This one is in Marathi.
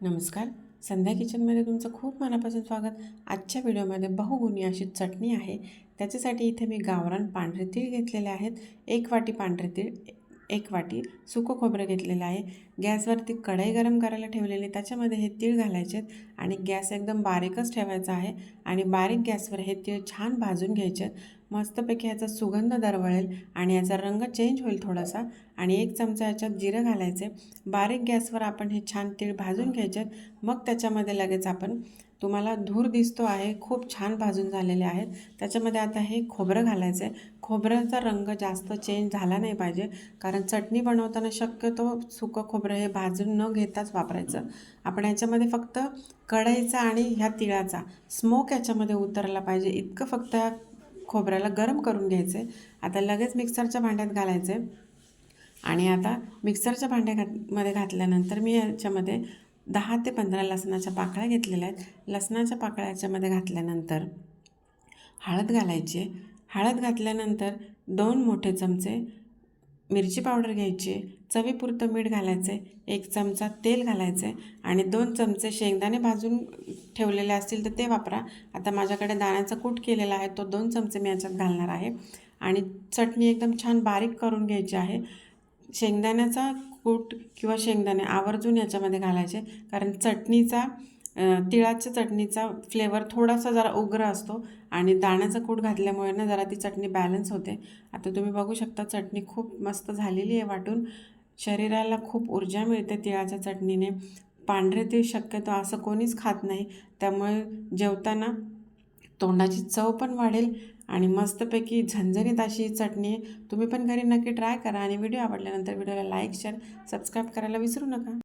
नमस्कार. संध्या किचनमध्ये तुमचं खूप मनापासून स्वागत. आजच्या व्हिडिओमध्ये बहुगुणी अशी चटणी आहे. त्याच्यासाठी इथे मी गावरान पांढरे तीळ घेतलेले आहेत. एक वाटी पांढरे तीळ एक वाटी सुकं खोबरं घेतलेलं आहे. गॅसवरती कढई गरम करायला ठेवलेली त्याच्यामध्ये हे तीळ घालायचे आहेत आणि गॅस एकदम बारीकच ठेवायचा आहे आणि बारीक गॅसवर हे तीळ छान भाजून घ्यायचे आहेत. मस्तपैकी याचा सुगंध दरवळेल आणि याचा रंग चेंज होईल थोडासा. आणि एक चमचा याच्यात जिरं घालायचे. बारीक गॅसवर आपण हे छान तीळ भाजून घ्यायचे आहेत. मग त्याच्यामध्ये लगेच आपण तुम्हाला धूर दिसतो आहे खूप छान भाजून झालेले आहेत. त्याच्यामध्ये आता हे खोबरं घालायचं आहे. खोबऱ्याचा रंग जास्त चेंज झाला नाही पाहिजे कारण चटणी बनवताना शक्यतो सुकं खोबरं हे भाजून न घेताच वापरायचं. आपण याच्यामध्ये फक्त कढईचा आणि ह्या तिळाचा स्मोक याच्यामध्ये उतरला पाहिजे. इतकं फक्त या खोबऱ्याला गरम करून घ्यायचं आहे आता लगेच मिक्सरच्या भांड्यात घालायचं आहे आणि आता मिक्सरच्या भांड्या घात मध्ये घातल्यानंतर मी याच्यामध्ये दहा ते पंधरा लसणाच्या पाकळ्या घेतलेल्या आहेत. लसणाच्या पाकळ्या याच्यामध्ये घातल्यानंतर हळद घालायची. हळद घातल्यानंतर दोन मोठे चमचे मिरची पावडर घ्यायची. आहे. चवीपुरतं मीठ घालायचं. एक चमचा तेल घालायचं आणि दोन चमचे शेंगदाणे भाजून ठेवलेले असतील तर ते वापरा. आता माझ्याकडे दाण्याचा कूट केलेला आहे. तो दोन चमचे मी याच्यात घालणार आहे. आणि चटणी एकदम छान बारीक करून घ्यायची आहे. शेंगदाण्याचा कूट किंवा शेंगदाणे आवर्जून याच्यामध्ये घालायचे. कारण चटणीचा तिळाच्या चटणीचा फ्लेवर थोडासा जरा उग्र असतो आणि दाण्याचा कूट घातल्यामुळे ना जरा ती चटणी बॅलन्स होते. आता तुम्ही बघू शकता चटणी खूप मस्त झालेली आहे वाटून. शरीराला खूप ऊर्जा मिळते तिळाच्या चटणीने. पांढरे तीळ शक्यतो असं कोणीच खात नाही. त्यामुळे जेवताना तोंडाची चव पण वाढेल. आणि मस्तपैकी झणझणीत अशी ही चटणी तुम्ही पण घरी नक्की ट्राय करा. आणि व्हिडिओ आवडल्यानंतर व्हिडिओला लाईक शेअर सबस्क्राईब करायला विसरू नका.